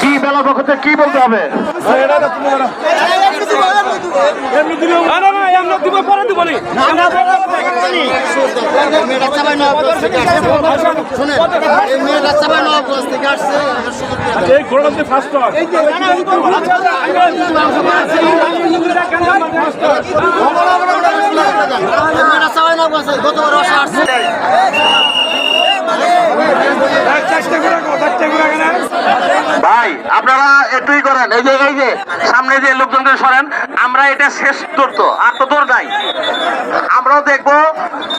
কি বেলার পক্ষ কি বলতে হবে? এই ঘোড়াতে ফার্স্ট ভাই এটুই করেন এই যে এই যে সামনে যে লোকজনকে সরেন আমরা এটা শেষ দৌড় তো আর তো দৌড় নাই। আমরাও দেখব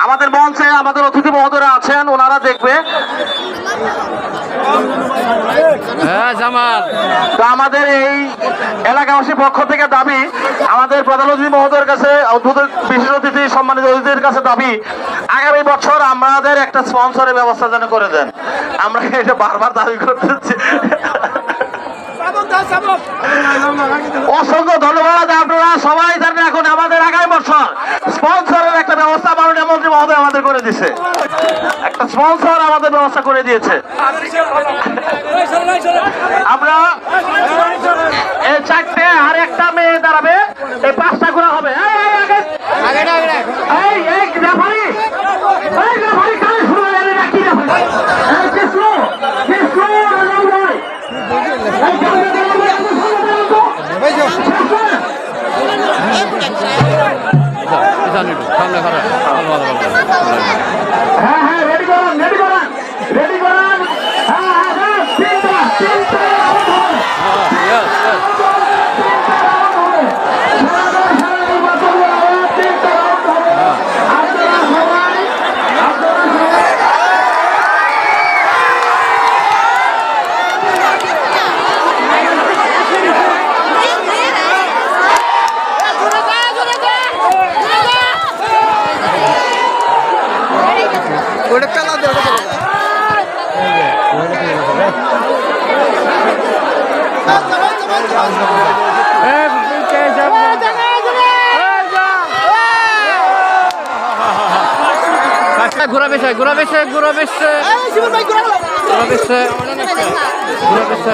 আমাদের মঞ্চে আমাদের অতিথি মহোদয়রা আছেন ওনারা দেখবে। হ্যাঁ তো আমাদের এই এলাকাবাসীর পক্ষ থেকে দাবি আমাদের প্রধান অতিথি মহোদয়ের কাছে বিশেষ অতিথি সম্মানিত অতিথির কাছে দাবি আগামী বছর আমাদের একটা স্পন্সরের ব্যবস্থা যেন করে দেন। আমরা এটা বারবার দাবি করতেছি। অসংখ্য ধন্যবাদ, আপনারা সবাই জানেন এখন আমাদের আগামী বছর স্পন্সরের একটা ব্যবস্থা মাননীয় মন্ত্রী মহোদয় আমাদের করে দিছে একটা স্পন্সর আমাদের ব্যবস্থা করে দিয়েছে। আমরা চারটে আর একটা মেয়ে দাঁড়াবে, এই পাঁচটা 看着他们 ঘোরা বেশে ঘোরা বেশে ঘোরা বেশে। ঘোরা বেশে। ঘোরা বেশে।